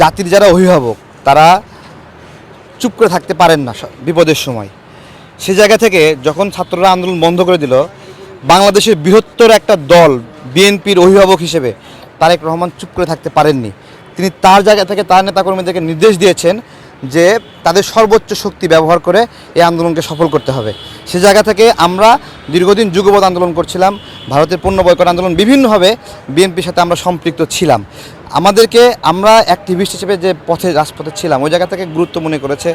জাতির যারা অভিভাবক, তারা চুপ করে থাকতে পারেন না বিপদের সময়। সে জায়গা থেকে যখন ছাত্ররা আন্দোলন বন্ধ করে দিল, বাংলাদেশের বৃহত্তর একটা দল, বিএনপির অভিভাবক হিসেবে তারেক রহমান চুপ করে থাকতে পারেননি। তিনি তার জায়গা থেকে তার নেতাকর্মীদেরকে নির্দেশ দিয়েছেন যে তাদের সর্বোচ্চ শক্তি ব্যবহার করে এই আন্দোলনকে সফল করতে হবে। সে জায়গা থেকে আমরা দীর্ঘদিন যুগপৎ আন্দোলন করছিলাম ভারতের পণ্য বয়কট আন্দোলন বিভিন্নভাবে বিএনপির সাথে আমরা সম্পৃক্ত ছিলাম। আমাদেরকে আমরা অ্যাক্টিভিস্ট হিসেবে যে পথে, রাজপথে ছিলাম, ওই জায়গা থেকে গুরুত্ব মনে করেছে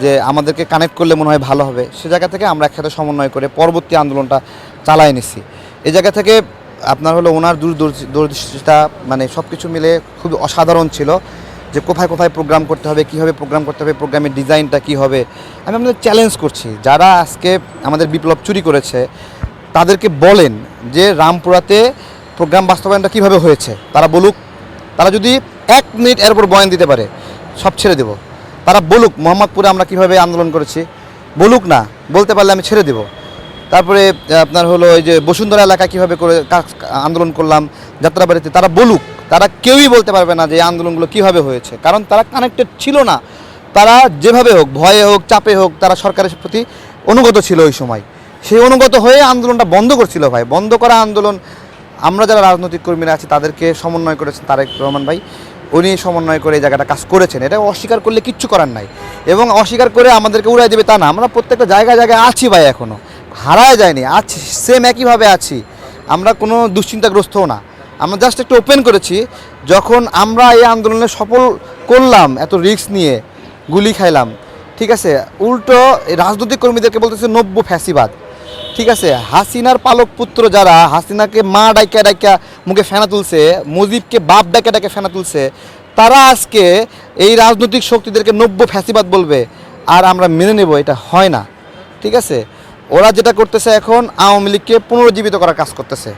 যে আমাদেরকে কানেক্ট করলে মনে হয় ভালো হবে। সে জায়গা থেকে আমরা একসাথে সমন্বয় করে পরবর্তী আন্দোলনটা চালাই নিছি। এই জায়গা থেকে আপনার হলো ওনার দূরদর্শি- দূরদৃষ্টিটা মানে সব কিছু মিলে খুব অসাধারণ ছিল যে কোথায় কোথায় প্রোগ্রাম করতে হবে, কীভাবে প্রোগ্রাম করতে হবে প্রোগ্রামের ডিজাইনটা কী হবে। আমি আপনাদের চ্যালেঞ্জ করছি, যারা আজকে আমাদের বিপ্লব চুরি করেছে, তাদেরকে বলেন যে রামপুরাতে প্রোগ্রাম বাস্তবায়নটা কীভাবে হয়েছে, তারা বলুক। তারা যদি এক মিনিট এর উপর বয়ান দিতে পারে, সব ছেড়ে দেব। তারা বলুক, মোহাম্মদপুরে আমরা কীভাবে আন্দোলন করেছি। বলুক না, বলতে পারলে আমি ছেড়ে দেব। তারপরে আপনার হলো ওই যে বসুন্ধরা এলাকা কীভাবে করে আন্দোলন করলাম, যাত্রাবাড়িতে তারা বলুক। তারা কেউই বলতে পারবে না যে এই আন্দোলনগুলো কীভাবে হয়েছে, কারণ তারা কানেক্টেড ছিল না। তারা যেভাবে হোক, ভয়ে হোক, চাপে হোক, তারা সরকারের প্রতি অনুগত ছিল ওই সময়। সেই অনুগত হয়ে আন্দোলনটা বন্ধ করছিল ভাই। বন্ধ করা আন্দোলন, আমরা যারা রাজনৈতিক কর্মীরা আছি, তাদেরকে সমন্বয় করেছেন তারেক রহমান ভাই। উনি সমন্বয় করে এই জায়গাটা কাজ করেছেন। এটা অস্বীকার করলে কিচ্ছু করার নাই। এবং অস্বীকার করে আমাদেরকে উড়াই দেবে তা না। আমরা প্রত্যেকটা জায়গায় জায়গায় আছি ভাই এখনও হারায় যায়নি আছি সেম একইভাবে আছি। আমরা কোনো দুশ্চিন্তাগ্রস্তও না। আমরা জাস্ট একটু ওপেন করেছি। যখন আমরা এই আন্দোলনে সফল করলাম, এত রিস্ক নিয়ে গুলি খাইলাম, ঠিক আছে? উল্টো রাজনৈতিক কর্মীদেরকে বলতেছে নব্য ফ্যাসিবাদ। ঠিক আছে, হাসিনার পালক পুত্র যারা, হাসিনাকে মা ডাইকা ডাইকা মুখে ফেনা তুলছে, মুজিবকে বাপ ডাইকা ডাইকা ফেনা তুলছে, তারা আজকে এই রাজনৈতিক শক্তিদেরকে নব্য ফ্যাসিবাদ বলবে, আর আমরা মেনে নেব, এটা হয় না। ঠিক আছে? ওরা যেটা করতেছে এখন, আওয়ামী লীগকে পুনরুজ্জীবিত করার কাজ করতেছে।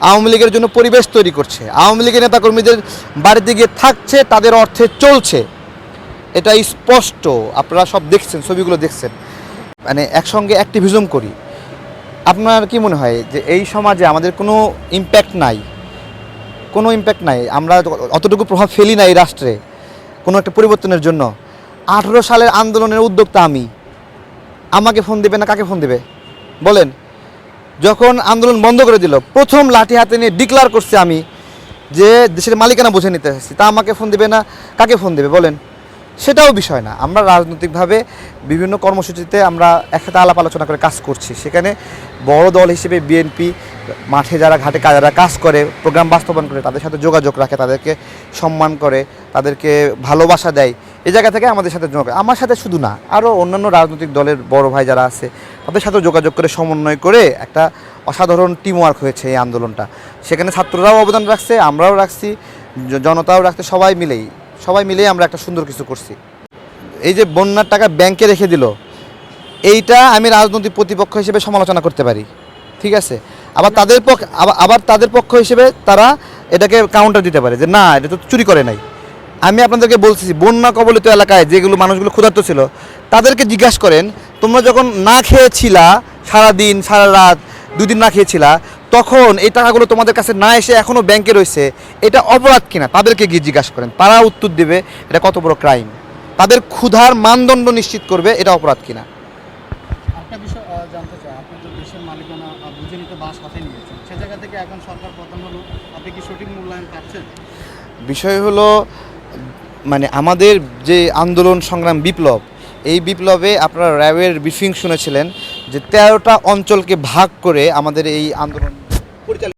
আওয়ামী লীগের জন্য পরিবেশ তৈরি করছে। আওয়ামী লীগের নেতাকর্মীদের বাড়িতে গিয়ে থাকছে, তাদের অর্থে চলছে। এটা স্পষ্ট। আপনারা সব দেখছেন, ছবিগুলো দেখছেন। মানে একসঙ্গে অ্যাক্টিভিজম করি। আপনার কি মনে হয় যে এই সমাজে আমাদের কোনো ইম্প্যাক্ট নাই? কোনো ইম্প্যাক্ট নাই? আমরা অতটুকু প্রভাব ফেলি না এই রাষ্ট্রে, কোনো একটা পরিবর্তনের জন্য। আঠেরো সালের আন্দোলনের উদ্যোক্তা আমি। আমাকে ফোন দেবে না কাকে ফোন দেবে? বলেন। যখন আন্দোলন বন্ধ করে দিল, প্রথম লাঠি হাতে নিয়ে ডিক্লার করছে আমি যে দেশের মালিকানা বুঝে নিতে আসছি তা আমাকে ফোন দেবে না, কাকে ফোন দেবে? বলেন। সেটাও বিষয় না। আমরা রাজনৈতিকভাবে বিভিন্ন কর্মসূচিতে আমরা একসাথে আলাপ আলোচনা করে কাজ করছি। সেখানে বড় দল হিসেবে বিএনপি মাঠে যারা ঘাটে যারা কাজ করে, প্রোগ্রাম বাস্তবায়ন করে, তাদের সাথে যোগাযোগ রাখে, তাদেরকে সম্মান করে, তাদেরকে ভালোবাসা দেয়। এই জায়গা থেকে আমাদের সাথে যোগাযোগ, আমার সাথে শুধু না, আরও অন্যান্য রাজনৈতিক দলের বড় ভাই যারা আছে, তাদের সাথে যোগাযোগ করে, সমন্বয় করে একটা অসাধারণ টিম ওয়ার্ক হয়েছে এই আন্দোলনটা। সেখানে ছাত্ররাও অবদান রাখছে, আমরাও রাখছি জনতাও রাখছে, সবাই মিলেই। সবাই মিলেই আমরা একটা সুন্দর কিছু করছি। এই যে বন্যার টাকা ব্যাংকে রেখে দিল, এইটা আমি রাজনৈতিক প্রতিপক্ষ হিসেবে সমালোচনা করতে পারি, ঠিক আছে? আবার তাদের পক্ষ আবার- আবার তাদের পক্ষ হিসেবে তারা এটাকে কাউন্টার দিতে পারে যে, না, এটা তো চুরি করে নাই। আমি আপনাদেরকে বলছি, বন্যা কবলিত এলাকায় যেগুলো মানুষগুলো ক্ষুধার্ত ছিল, তাদেরকে জিজ্ঞাসা করেন, তোমরা যখন না খেয়েছিলা সারা দিন সারা রাত দুদিন না খেয়েছিলা তখন এই টাকাগুলো তোমাদের কাছে না এসে এখনও ব্যাংকে রয়েছে এটা অপরাধ কিনা? তাদেরকে গিয়ে জিজ্ঞাসা করেন। তারা উত্তর দেবে এটা কত বড় ক্রাইম তাদের ক্ষুধার মানদণ্ড নিশ্চিত করবে এটা অপরাধ কিনা? একটা বিষয় আহ, জানতে চাই। আপনি তো দেশের মালিকানা বুঝে নিতে বাস হাতে নিয়েছেন। সে জায়গা থেকে এখন সরকার প্রধান হলো আপনি কি সঠিক মূল্যায়ন পাচ্ছেন? বিষয় হলো মানে আমাদের যে আন্দোলন সংগ্রাম বিপ্লব এই বিপ্লবে আপনারা র্যাবের ব্রিফিং শুনেছিলেন যে তেরোটা অঞ্চলকে ভাগ করে আমাদের এই আন্দোলন পরিচালিত